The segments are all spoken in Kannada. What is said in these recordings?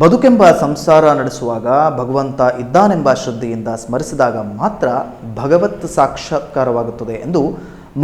ಬದುಕೆಂಬ ಸಂಸಾರ ನಡೆಸುವಾಗ ಭಗವಂತ ಇದ್ದಾನೆಂಬ ಶ್ರದ್ಧೆಯಿಂದ ಸ್ಮರಿಸಿದಾಗ ಮಾತ್ರ ಭಗವತ್ ಸಾಕ್ಷಾತ್ಕಾರವಾಗುತ್ತದೆ ಎಂದು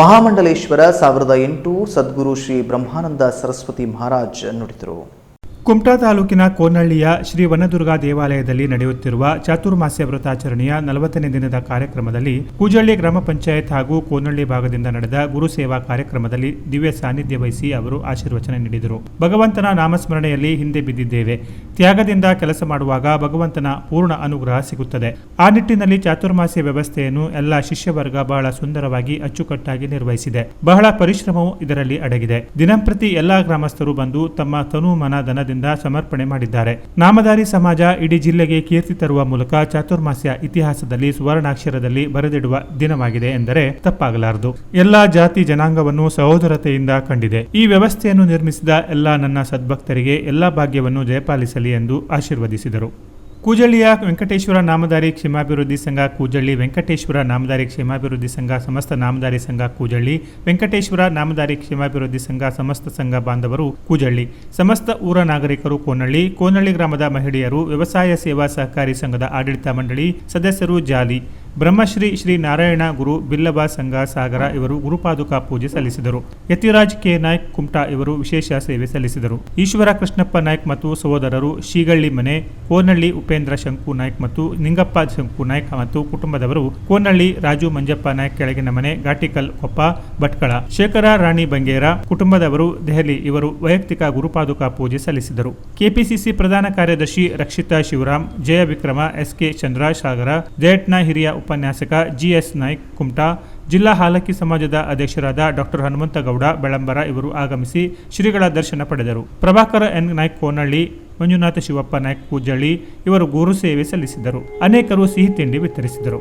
ಮಹಾಮಂಡಲೇಶ್ವರ ಸಾವಿರದ ಎಂಟು ಸದ್ಗುರು ಶ್ರೀ ಬ್ರಹ್ಮಾನಂದ ಸರಸ್ವತಿ ಮಹಾರಾಜ್ ನುಡಿದರು. ಕುಮಟಾ ತಾಲೂಕಿನ ಕೋನಹಳ್ಳಿಯ ಶ್ರೀ ವನದುರ್ಗಾ ದೇವಾಲಯದಲ್ಲಿ ನಡೆಯುತ್ತಿರುವ ಚಾತುರ್ಮಾಸ್ಯ ವ್ರತಾಚರಣೆಯ ನಲವತ್ತನೇ ದಿನದ ಕಾರ್ಯಕ್ರಮದಲ್ಲಿ ಕೂಜಳ್ಳಿ ಗ್ರಾಮ ಪಂಚಾಯತ್ ಹಾಗೂ ಕೋನಹಳ್ಳಿ ಭಾಗದಿಂದ ನಡೆದ ಗುರು ಸೇವಾ ಕಾರ್ಯಕ್ರಮದಲ್ಲಿ ದಿವ್ಯ ಸಾನ್ನಿಧ್ಯ ವಹಿಸಿ ಅವರು ಆಶೀರ್ವಚನ ನೀಡಿದರು. ಭಗವಂತನ ನಾಮಸ್ಮರಣೆಯಲ್ಲಿ ಹಿಂದೆ ಬಿದ್ದಿದ್ದೇವೆ. ತ್ಯಾಗದಿಂದ ಕೆಲಸ ಮಾಡುವಾಗ ಭಗವಂತನ ಪೂರ್ಣ ಅನುಗ್ರಹ ಸಿಗುತ್ತದೆ. ಆ ನಿಟ್ಟಿನಲ್ಲಿ ಚಾತುರ್ಮಾಸ್ಯ ವ್ಯವಸ್ಥೆಯನ್ನು ಎಲ್ಲ ಶಿಷ್ಯವರ್ಗ ಬಹಳ ಸುಂದರವಾಗಿ ಅಚ್ಚುಕಟ್ಟಾಗಿ ನಿರ್ವಹಿಸಿದೆ. ಬಹಳ ಪರಿಶ್ರಮವು ಇದರಲ್ಲಿ ಅಡಗಿದೆ. ದಿನಂಪ್ರತಿ ಎಲ್ಲಾ ಗ್ರಾಮಸ್ಥರು ಬಂದು ತಮ್ಮ ತನು ಮನ ಧನದಿಂದ ಸಮರ್ಪಣೆ ಮಾಡಿದ್ದಾರೆ. ನಾಮಧಾರಿ ಸಮಾಜ ಇಡೀ ಜಿಲ್ಲೆಗೆ ಕೀರ್ತಿ ತರುವ ಮೂಲಕ ಚಾತುರ್ಮಾಸ್ಯ ಇತಿಹಾಸದಲ್ಲಿ ಸುವರ್ಣಾಕ್ಷರದಲ್ಲಿ ಬರೆದಿಡುವ ದಿನವಾಗಿದೆ ಎಂದರೆ ತಪ್ಪಾಗಲಾರದು. ಎಲ್ಲಾ ಜಾತಿ ಜನಾಂಗವನ್ನು ಸಹೋದರತೆಯಿಂದ ಕಂಡಿದೆ. ಈ ವ್ಯವಸ್ಥೆಯನ್ನು ನಿರ್ಮಿಸಿದ ಎಲ್ಲ ನನ್ನ ಸದ್ಭಕ್ತರಿಗೆ ಎಲ್ಲಾ ಭಾಗ್ಯವನ್ನು ಜಯಪಾಲಿಸಲಿ ಎಂದು ಆಶೀರ್ವದಿಸಿದರು. ಕೂಜಳ್ಳಿಯ ವೆಂಕಟೇಶ್ವರ ನಾಮಧಾರಿ ಕ್ಷೇಮಾಭಿವೃದ್ಧಿ ಸಂಘ, ಕೂಜಳ್ಳಿ ವೆಂಕಟೇಶ್ವರ ನಾಮಧಾರಿ ಕ್ಷೇಮಾಭಿವೃದ್ಧಿ ಸಂಘ, ಸಮಸ್ತ ನಾಮಧಾರಿ ಸಂಘ, ಕೂಜಳ್ಳಿ ವೆಂಕಟೇಶ್ವರ ನಾಮಧಾರಿ ಕ್ಷೇಮಾಭಿವೃದ್ಧಿ ಸಂಘ, ಸಮಸ್ತ ಸಂಘ ಬಾಂಧವರು ಕೂಜಳ್ಳಿ. ಸಮಸ್ತ ಊರ ನಾಗರಿಕರು ಕೋನಳ್ಳಿ. ಕೋನಳ್ಳಿ ಗ್ರಾಮದ ಮಹಿಳೆಯರು ವ್ಯವಸಾಯ ಸೇವಾ ಸಹಕಾರಿ ಸಂಘದ ಆಡಳಿತ ಮಂಡಳಿ ಸದಸ್ಯರು ಜಾಲಿ. ಬ್ರಹ್ಮಶ್ರೀ ಶ್ರೀ ನಾರಾಯಣ ಗುರು ಬಿಲ್ಲಬ ಸಂಘ ಸಾಗರ ಇವರು ಗುರುಪಾದುಕಾ ಪೂಜೆ ಸಲ್ಲಿಸಿದರು. ಯತಿರಾಜ್ ಕೆ. ನಾಯ್ಕ್ ಕುಮಟಾ ಇವರು ವಿಶೇಷ ಸೇವೆ ಸಲ್ಲಿಸಿದರು. ಈಶ್ವರ ಕೃಷ್ಣಪ್ಪ ನಾಯ್ಕ್ ಮತ್ತು ಸಹೋದರರು ಶೀಗಳ್ಳಿ ಮನೆ ಕೋನಹಳ್ಳಿ ಉಪೇಂದ್ರ ಶಂಕು ನಾಯ್ಕ್ ಮತ್ತು ನಿಂಗಪ್ಪ ಶಂಕು ನಾಯ್ಕ ಮತ್ತು ಕುಟುಂಬದವರು ಕೋನಳ್ಳಿ ರಾಜು ಮಂಜಪ್ಪ ನಾಯ್ಕ್ ಕೆಳಗಿನ ಮನೆ, ಘಾಟಿಕಲ್ ಕೊಪ್ಪ, ಭಟ್ಕಳ, ಶೇಖರ ರಾಣಿ ಬಂಗೇರ ಕುಟುಂಬದವರು ದೆಹಲಿ ಇವರು ವೈಯಕ್ತಿಕ ಗುರುಪಾದುಕಾ ಪೂಜೆ ಸಲ್ಲಿಸಿದರು. ಕೆಪಿಸಿಸಿ ಪ್ರಧಾನ ಕಾರ್ಯದರ್ಶಿ ರಕ್ಷಿತಾ ಶಿವರಾಮ್, ಜಯ ವಿಕ್ರಮ ಎಸ್ಕೆ ಚಂದ್ರ ಸಾಗರ ಜಯಟ್ನ ಹಿರಿಯ ಉಪನ್ಯಾಸಕ ಜಿಎಸ್ ನಾಯ್ಕ್ ಕುಮಟಾ, ಜಿಲ್ಲಾ ಹಾಲಕ್ಕಿ ಸಮಾಜದ ಅಧ್ಯಕ್ಷರಾದ ಡಾಕ್ಟರ್ ಹನುಮಂತಗೌಡ ಬೆಳಂಬರ ಇವರು ಆಗಮಿಸಿ ಶ್ರೀಗಳ ದರ್ಶನ ಪಡೆದರು. ಪ್ರಭಾಕರ ಎನ್ ನಾಯ್ಕ್ ಕೋನಹಳ್ಳಿ ಮಂಜುನಾಥ ಶಿವಪ್ಪ ನಾಯ್ಕ್ ಪೂಜಳ್ಳಿ ಇವರು ಗುರು ಸೇವೆ ಸಲ್ಲಿಸಿದರು. ಅನೇಕರು ಸಿಹಿ ತಿಂಡಿ ವಿತರಿಸಿದರು.